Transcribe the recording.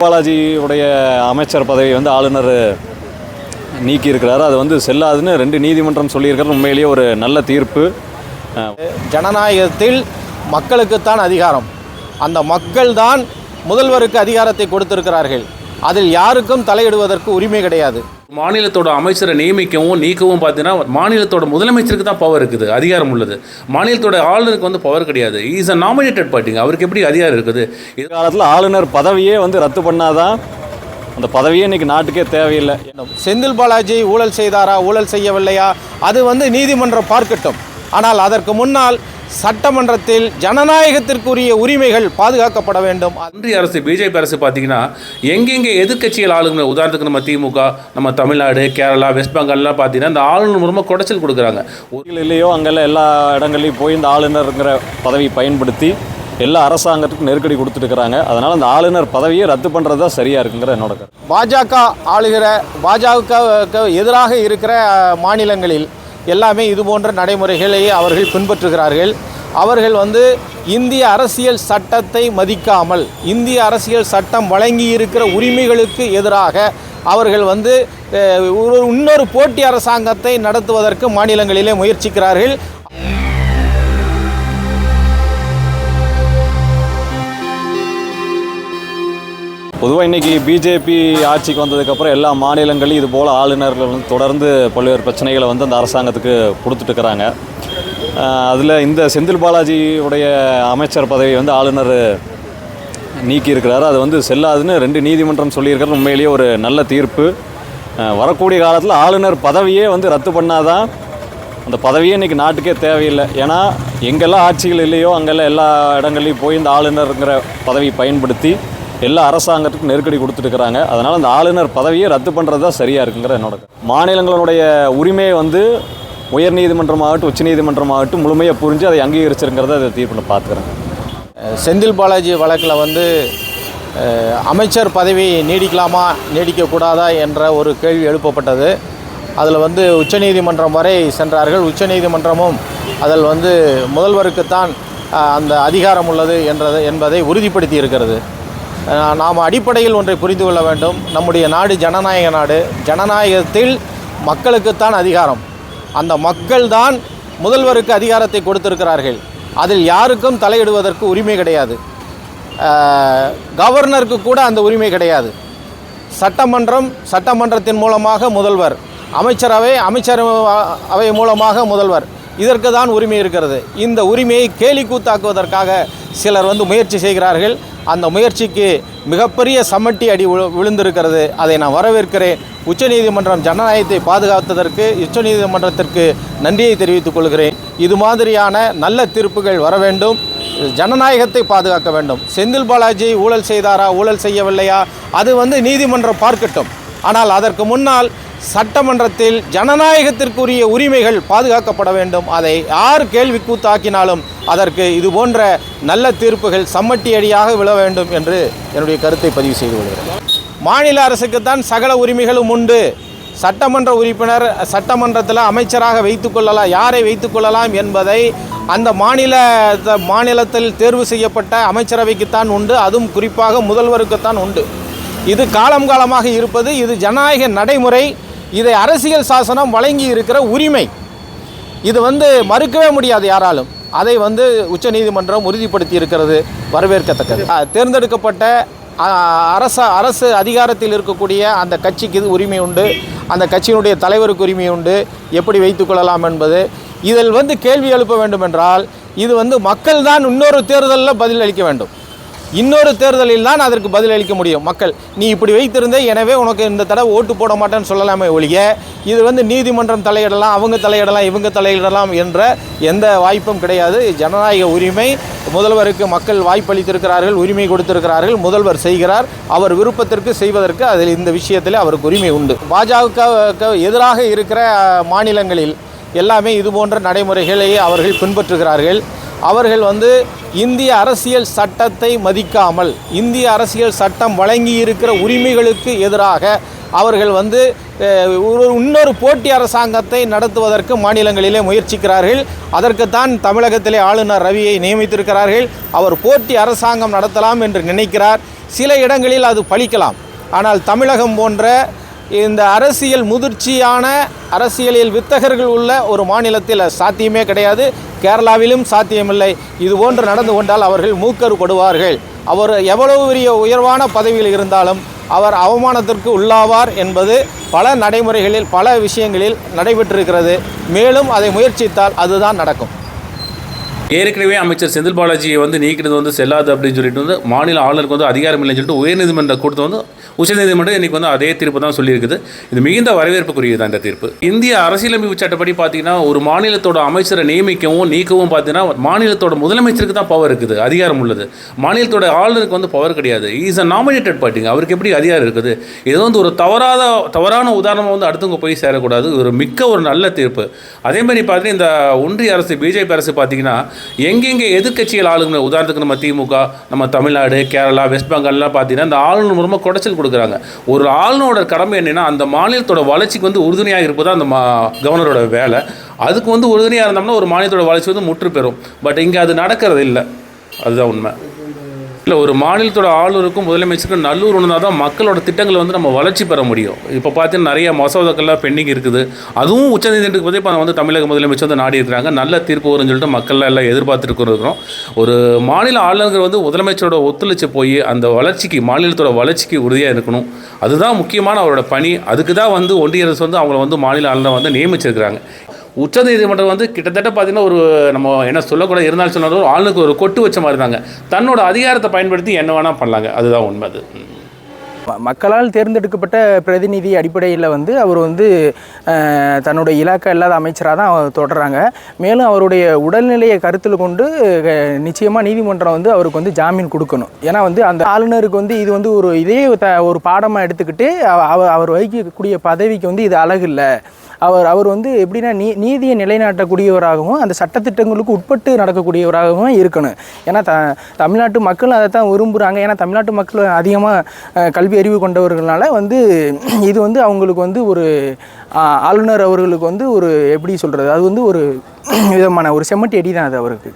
பாலாஜியுடைய அமைச்சர் பதவி வந்து ஆளுநர் நீக்கி இருக்கிறாரு அது வந்து செல்லாதுன்னு ரெண்டு நீதிமன்றம் சொல்லியிருக்கிறது உண்மையிலேயே ஒரு நல்ல தீர்ப்பு. ஜனநாயகத்தில் மக்களுக்குத்தான் அதிகாரம். அந்த மக்கள்தான் முதல்வருக்கு அதிகாரத்தை கொடுத்திருக்கிறார்கள். அதில் யாருக்கும் தலையிடுவதற்கு உரிமை கிடையாது. மாநிலத்தோட அமைச்சரை நியமிக்கவும் நீக்கவும் பார்த்தீங்கன்னா மாநிலத்தோட முதலமைச்சருக்கு தான் பவர் இருக்குது அதிகாரம் உள்ளது. மாநிலத்தோட ஆளுநருக்கு வந்து பவர் கிடையாது. இஸ் அ நாமினேட்டட் பார்ட்டிங்க அவருக்கு எப்படி அதிகாரம் இருக்குது? எதிர்காலத்தில் ஆளுநர் பதவியே வந்து ரத்து பண்ணாதான் அந்த பதவியே இன்னைக்கு நாட்டுக்கே தேவையில்லை. செந்தில் பாலாஜி ஊழல் செய்தாரா ஊழல் செய்யவில்லையா? அது வந்து நீதிமன்றம் பார்க்கட்டும். ஆனால் அதற்கு முன்னால் சட்டமன்றத்தில் ஜனநாயகத்திற்குரிய உரிமைகள் பாதுகாக்கப்பட வேண்டும். ஒன்றிய அரசு பிஜேபி அரசு பார்த்தீங்கன்னா எங்கெங்கே எதிர்க்கட்சிகள் ஆளுங்க உதாரணத்துக்கு நம்ம திமுக நம்ம தமிழ்நாடு கேரளா வெஸ்ட் பெங்கால்லாம் பார்த்தீங்கன்னா இந்த ஆளுநர் மூலமாக குடைச்சல் கொடுக்குறாங்க. ஊரில் இல்லையோ அங்கெல்லாம் எல்லா இடங்கள்லையும் போய் இந்த ஆளுநருங்கிற பதவி பயன்படுத்தி எல்லா அரசாங்கத்துக்கும் நெருக்கடி கொடுத்துட்டு இருக்கிறாங்க அதனால் அந்த ஆளுநர் பதவியை ரத்து பண்ணுறது தான் சரியாக இருக்குங்கிற என்னோட கருத்து. பாஜக ஆளுகிற பாஜகவுக்கு எதிராக இருக்கிற மாநிலங்களில் எல்லாமே இது போன்ற நடைமுறைகளை அவர்கள் பின்பற்றுகிறார்கள். அவர்கள் வந்து இந்திய அரசியல் சட்டத்தை மதிக்காமல் இந்திய அரசியல் சட்டம் வழங்கி இருக்கிற உரிமைகளுக்கு எதிராக அவர்கள் வந்து ஒரு இன்னொரு போட்டி அரசாங்கத்தை நடத்துவதற்கு மாநிலங்களிலே முயற்சிக்கிறார்கள். பொதுவாக இன்னைக்கு பிஜேபி ஆட்சிக்கு வந்ததுக்கப்புறம் எல்லா மாநிலங்களையும் இது போல் ஆளுநர்கள் வந்து தொடர்ந்து பல்வேறு பிரச்சனைகளை வந்து அந்த அரசாங்கத்துக்கு கொடுத்துட்டு இருக்கிறாங்க. அதில் இந்த செந்தில் பாலாஜியுடைய அமைச்சர் பதவி வந்து ஆளுநர் நீக்கி இருக்கிறாரு அது வந்து செல்லாதுன்னு ரெண்டு நீதிமன்றம் சொல்லியிருக்கிறது உண்மையிலேயே ஒரு நல்ல தீர்ப்பு. வரக்கூடிய காலத்தில் ஆளுநர் பதவியே வந்து ரத்து பண்ணாதான் அந்த பதவியே இன்றைக்கி நாட்டுக்கே தேவையில்லை. ஏன்னா எங்கெல்லாம் ஆட்சிகள் இல்லையோ அங்கெல்லாம் எல்லா இடங்கள்லையும் போய் இந்த ஆளுநருங்கிற பதவி பயன்படுத்தி எல்லா அரசாங்கத்துக்கும் நெருக்கடி கொடுத்துருக்குறாங்க அதனால் அந்த ஆளுநர் பதவியை ரத்து பண்ணுறது தான் சரியாக இருக்குங்கிற என்னோட மாநிலங்களுடைய உரிமையை வந்து உயர் நீதிமன்றமாகட்டும் உச்ச நீதிமன்றமாகட்டும் முழுமையாக புரிஞ்சு அதை அங்கீகரிச்சிருங்கிறத அதை தீர்ப்பில் பார்த்துக்கிறேன் செந்தில் பாலாஜி வழக்கில் வந்து அமைச்சர் பதவி நீடிக்கலாமா நீடிக்கக்கூடாதா என்ற ஒரு கேள்வி எழுப்பப்பட்டது. அதில் வந்து உச்சநீதிமன்றம் வரை சென்றார்கள். உச்சநீதிமன்றமும் அதில் வந்து முதல்வருக்குத்தான் அந்த அதிகாரம் உள்ளது என்றது என்பதை உறுதிப்படுத்தி இருக்கிறது நாம் அடிப்படையில் ஒன்றை புரிந்து கொள்ள வேண்டும். நம்முடைய நாடு ஜனநாயக நாடு. ஜனநாயகத்தில் மக்களுக்குத்தான் அதிகாரம். அந்த மக்கள்தான் முதல்வருக்கு அதிகாரத்தை கொடுத்திருக்கிறார்கள். அதில் யாருக்கும் தலையிடுவதற்கு உரிமை கிடையாது. கவர்னருக்கு கூட அந்த உரிமை கிடையாது. சட்டமன்றம் சட்டமன்றத்தின் மூலமாக முதல்வர். அமைச்சரவை அமைச்சர் அவை மூலமாக முதல்வர். இதற்கு தான் உரிமை இருக்கிறது. இந்த உரிமையை கேலி கூத்தாக்குவதற்காக சிலர் வந்து முயற்சி செய்கிறார்கள். அந்த முயற்சிக்கு மிகப்பெரிய சமட்டி அடி விழு விழுந்திருக்கிறது. அதை நான் வரவேற்கிறேன். உச்சநீதிமன்றம் ஜனநாயகத்தை பாதுகாத்ததற்கு உச்சநீதிமன்றத்திற்கு நன்றியை தெரிவித்துக் கொள்கிறேன். இது மாதிரியான நல்ல தீர்ப்புகள் வர வேண்டும். ஜனநாயகத்தை பாதுகாக்க வேண்டும். செந்தில் பாலாஜி ஊழல் செய்தாரா? ஊழல் செய்யவில்லையா? அது வந்து நீதிமன்றம் பார்க்கட்டும். ஆனால் அதற்கு முன்னால் சட்டமன்றத்தில் ஜனநாயகத்திற்குரிய உரிமைகள் பாதுகாக்கப்பட வேண்டும். அதை யார் கேள்வி கூத்தாக்கினாலும் அதற்கு இது போன்ற நல்ல தீர்ப்புகள் சம்மட்டியடியாக விழ வேண்டும் என்று என்னுடைய கருத்தை பதிவு செய்து கொள்கிறேன். மாநில அரசுக்குத்தான் சகல உரிமைகளும் உண்டு. சட்டமன்ற உறுப்பினர் சட்டமன்றத்தில் அமைச்சராக வைத்துக்கொள்ளலாம் யாரை வைத்துக்கொள்ளலாம் என்பதை அந்த மாநில த- மாநிலத்தில் தேர்வு செய்யப்பட்ட அமைச்சரவைக்குத்தான் உண்டு. அதுவும் குறிப்பாக முதல்வருக்குத்தான் உண்டு. இது காலம் காலமாக இருப்பது இது ஜனநாயக நடைமுறை இதை அரசியல் சாசனம் வழங்கி இருக்கிற உரிமை. இது வந்து மறுக்கவே முடியாது யாராலும். அதை வந்து உச்சநீதிமன்றம் உறுதிப்படுத்தி இருக்கிறது வரவேற்கத்தக்கது. தேர்ந்தெடுக்கப்பட்ட அரச அரசு அதிகாரத்தில் இருக்கக்கூடிய அந்த கட்சிக்கு இது உரிமை உண்டு அந்த கட்சியினுடைய தலைவருக்கு உரிமை உண்டு எப்படி வைத்துக்கொள்ளலாம் என்பது. இதில் வந்து கேள்வி எழுப்ப வேண்டும் என்றால் இது வந்து மக்கள் தான் இன்னொரு தேர்தலில் பதில் அளிக்க வேண்டும். இன்னொரு தேர்தலில் தான் அதற்கு பதிலளிக்க முடியும். மக்கள் நீ இப்படி வைத்திருந்த எனவே உனக்கு இந்த தடவை ஓட்டு போட மாட்டேன்னு சொல்லலாமே ஒழிய இது வந்து நீதிமன்றம் தலையிடலாம் அவங்க தலையிடலாம் இவங்க தலையிடலாம் என்ற எந்த வாய்ப்பும் கிடையாது. ஜனநாயக உரிமை முதல்வருக்கு மக்கள் வாய்ப்பளித்திருக்கிறார்கள் உரிமை கொடுத்திருக்கிறார்கள் முதல்வர் செய்கிறார் அவர் விருப்பத்திற்கு செய்வதற்கு அதில் இந்த விஷயத்தில் அவருக்கு உரிமை உண்டு. பாஜகவுக்கு எதிராக இருக்கிற மாநிலங்களில் எல்லாமே இது போன்ற நடைமுறைகளை அவர்கள் பின்பற்றுகிறார்கள். அவர்கள் வந்து இந்திய அரசியல் சட்டத்தை மதிக்காமல் இந்திய அரசியல் சட்டம் வழங்கி இருக்கிற உரிமைகளுக்கு எதிராக அவர்கள் வந்து ஒரு இன்னொரு போட்டி அரசாங்கத்தை நடத்துவதற்கு மாநிலங்களிலே முயற்சிக்கிறார்கள். அதற்குத்தான் தமிழகத்திலே ஆளுநர் ரவியை நியமித்திருக்கிறார்கள். அவர் போட்டி அரசாங்கம் நடத்தலாம் என்று நினைக்கிறார். சில இடங்களில் அது பழிக்கலாம். ஆனால் தமிழகம் போன்ற இந்த அரசியல் முதிர்ச்சியான அரசியலில் வித்தகர்கள் உள்ள ஒரு மாநிலத்தில் சாத்தியமே கிடையாது. கேரளாவிலும் சாத்தியமில்லை. இது போன்று நடந்து கொண்டால் அவர்கள் மூக்கறுபடுவார்கள் அவர் எவ்வளவு பெரிய உயர்வான பதவியில் இருந்தாலும் அவர் அவமானத்திற்கு உள்ளாவார் என்பது பல நடைமுறைகளில் பல விஷயங்களில் நடைபெற்றிருக்கிறது. மேலும் அதை முயற்சித்தால் அதுதான் நடக்கும். ஏற்கனவே அமைச்சர் செந்தில் பாலாஜியை வந்து நீக்கிறது வந்து செல்லாது அப்படின்னு சொல்லிட்டு வந்து மாநில ஆளுநருக்கு வந்து அதிகாரம் இல்லைன்னு சொல்லிட்டு உயர்நீதிமன்ற கூட்டத்தை வந்து உச்சநீதிமன்றம் இன்னைக்கு வந்து அதே தீர்ப்பு தான் சொல்லியிருக்குது. இது மிகுந்த வரவேற்புக்குரியது தான் இந்த தீர்ப்பு. இந்திய அரசியலமைப்பு சட்டப்படி பார்த்தீங்கன்னா ஒரு மாநிலத்தோட அமைச்சரை நியமிக்கவும் நீக்கவும் பார்த்தீங்கன்னா மாநிலத்தோட முதலமைச்சருக்கு தான் பவர் இருக்குது அதிகாரம் உள்ளது. மாநிலத்தோட ஆளுநருக்கு வந்து பவர் கிடையாது. இஸ் அ நாமினேட்டட் பார்ட்டிங்க அவருக்கு எப்படி அதிகாரம் இருக்குது? இது வந்து ஒரு தவறாத தவறான உதாரணமாக வந்து அடுத்தவங்க போய் சேரக்கூடாது. ஒரு மிக்க ஒரு நல்ல தீர்ப்பு. அதே மாதிரி பார்த்தீங்கன்னா இந்த ஒன்றிய அரசு பிஜேபி அரசு பார்த்தீங்கன்னா எங்கெங்கே எதிர்க்கட்சிகள் ஆளுங்க? உதாரணத்துக்கு நம்ம திமுக நம்ம தமிழ்நாடு கேரளா வெஸ்ட் பெங்கால்லாம் பார்த்தீங்கன்னா அந்த ஆளுநர் மூலமாக குடைச்சல் கொடுக்குறாங்க. ஒரு ஆளுநரோட கடமை என்னென்னா அந்த மாநிலத்தோட வளர்ச்சிக்கு வந்து உறுதுணையாக இருப்பது அந்த மா கவர்னரோட வேலை. அதுக்கு வந்து உறுதுணையாக இருந்தோம்னா ஒரு மாநிலத்தோட வளர்ச்சி வந்து முற்று பெறும். பட் இங்கே அது நடக்கிறது இல்லை அதுதான் உண்மை. இல்லை ஒரு மாநிலத்தோட ஆளுநருக்கும் முதலமைச்சருக்கும் நல்லூர் இருந்தால் தான் மக்களோட திட்டங்களை வந்து நம்ம வளர்ச்சி பெற முடியும். இப்போ பார்த்தீங்கன்னா நிறைய மசோதாக்கள்லாம் பெண்டிங் இருக்குது. அதுவும் உச்சநீதிமன்றத்துக்கு பற்றி இப்போ வந்து தமிழக முதலமைச்சர் வந்து நாடி இருக்கிறாங்க நல்ல தீர்ப்பு வரும்னு சொல்லிட்டு மக்கள் எல்லாம் எதிர்பார்த்துருக்கிறோம் ஒரு மாநில ஆளுநர்கள் வந்து முதலமைச்சரோட ஒத்துழைச்சு போய் அந்த வளர்ச்சிக்கு மாநிலத்தோட வளர்ச்சிக்கு உறுதியாக இருக்கணும். அதுதான் முக்கியமான அவரோட பணி. அதுக்கு தான் வந்து ஒன்றிய அரசு வந்து அவங்கள வந்து மாநில ஆளுநர் வந்து நியமிச்சிருக்கிறாங்க. உச்சநீதிமன்றம் வந்து கிட்டத்தட்ட பார்த்தீங்கன்னா ஒரு நம்ம என்ன சொல்லக்கூட இருந்தாலும் சொன்னாலும் ஆளுக்கு ஒரு கொட்டு வச்ச மாதிரி தாங்க. தன்னோட அதிகாரத்தை பயன்படுத்தி என்ன வேணால் பண்ணலாங்க. அதுதான் உண்மை அது. மக்களால் தேர்ந்தெடுக்கப்பட்ட பிரதிநிதி அடிப்படையில் வந்து அவர் வந்து தன்னுடைய இலாக்கா இல்லாத அமைச்சராக தான் அவர் தொடர்றாங்க. மேலும் அவருடைய உடல்நிலையை கருத்தில் கொண்டு நிச்சயமாக நீதிமன்றம் வந்து அவருக்கு வந்து ஜாமீன் கொடுக்கணும். ஏன்னா வந்து அந்த ஆளுநருக்கு வந்து இது வந்து ஒரு இதே த ஒரு பாடமாக எடுத்துக்கிட்டு அவ- அவர் அவர் வகிக்கக்கூடிய பதவிக்கு வந்து இது அழகு இல்லை. அவர் அவர் வந்து எப்படின்னா நீ நீதியை நிலைநாட்டக்கூடியவராகவும் அந்த சட்டத்திட்டங்களுக்கு உட்பட்டு நடக்கக்கூடியவராகவும் இருக்கணும். ஏன்னா த தமிழ்நாட்டு மக்கள் அதை தான் விரும்புகிறாங்க ஏன்னா தமிழ்நாட்டு மக்கள் அதிகமாக கல்வி அறிவு கொண்டவர்களால் வந்து இது வந்து அவங்களுக்கு வந்து ஒரு ஆளுநர் அவர்களுக்கு வந்து ஒரு எப்படி சொல்கிறது அது வந்து ஒரு விதமான ஒரு செம்மட்டி அடி தான் அது அவருக்கு.